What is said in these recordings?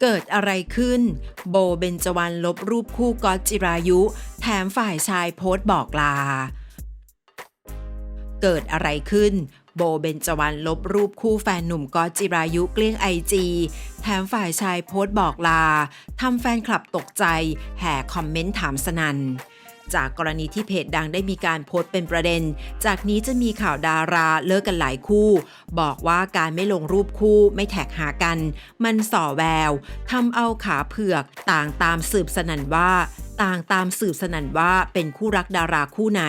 เกิดอะไรขึ้น โบเบนจวรรณลบรูปคู่ก๊อตจิรายุ แถมฝ่ายชายโพสต์บอกลา เกิดอะไรขึ้น โบเบนจวรรณลบรูปคู่แฟนหนุ่มก๊อตจิรายุเกลี้ยงไอจีแถมฝ่ายชายโพสต์บอกลาทำแฟนคลับตกใจ แห่คอมเมนต์ถามสนัน จากกรณีที่เพจดังได้มีการโพสต์เป็นประเด็น จากนี้จะมีข่าวดาราเลิกกันหลายคู่ บอกว่าการไม่ลงรูปคู่ไม่แท็กหากัน มันส่อแววทำเอาขาเผือกต่างตามสืบสนันว่า ต่างตามสืบสนันว่าเป็นคู่รักดาราคู่ไหน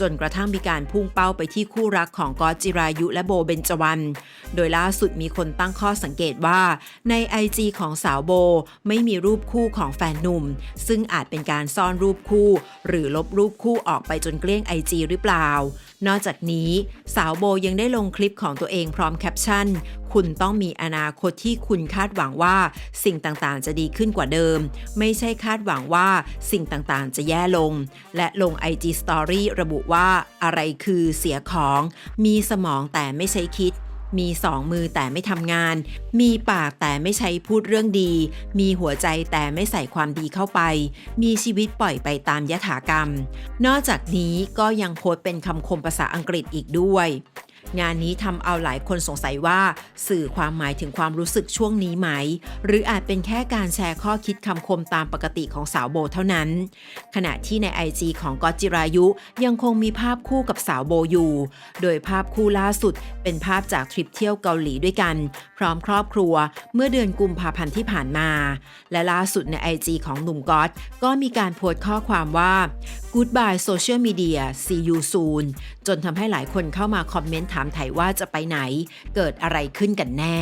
จนกระทั่งมีการพุ่งเป้าไปที่คู่รักของกอจิรายุและโบเบนจวัน โดยล่าสุดมีคนตั้งข้อสังเกตว่าใน IG ของสาวโบไม่มีรูปคู่ของแฟนหนุ่ม ซึ่งอาจเป็นการซ่อนรูปคู่ หรือลบรูปคู่ออกไปจนเกลี้ยง IG หรือเปล่า นอกจากนี้สาวโบยังได้ลงคลิปของตัวเองพร้อมแคปชั่น คุณต้องมีอนาคตที่คุณคาดหวังว่า สิ่งต่างๆ จะดีขึ้นกว่าเดิม ไม่ใช่คาดหวังว่าสิ่งต่างๆ จะแย่ลง และลง IG Story ระบุว่าอะไรคือเสียของ มีสมองแต่ไม่ใช่คิด มีสองมือแต่ไม่ทำงาน มีปากแต่ไม่ใช้พูดเรื่องดี มีหัวใจแต่ไม่ใส่ความดีเข้าไป มีชีวิตปล่อยไปตามยถากรรม นอกจากนี้ก็ยังโพสเป็นคำคมภาษาอังกฤษอีกด้วย งานนี้ทำเอาหลายคนสงสัยว่า สื่อความหมายถึงความรู้สึกช่วงนี้ไหม หรืออาจเป็นแค่การแชร์ข้อคิดคำคมตามปกติของสาวโบเท่านั้น ขณะที่ใน IG ของก๊อตจิรายุยังคงมีภาพคู่กับสาวโบอยู่ โดยภาพคู่ล่าสุด เป็นภาพจากทริปเที่ยวเกาหลีด้วยกัน พร้อมครอบครัวเมื่อเดือนกุมภาพันธ์ที่ผ่านมา และล่าสุดใน IG ของหนุ่มก๊อตก็มีการโพสต์ข้อความว่า Goodbye Social Media See you soon จนทำให้หลายคนเข้ามาคอมเมนต์ถามไถ่ว่าจะไปไหน เกิดอะไรขึ้นกันแน่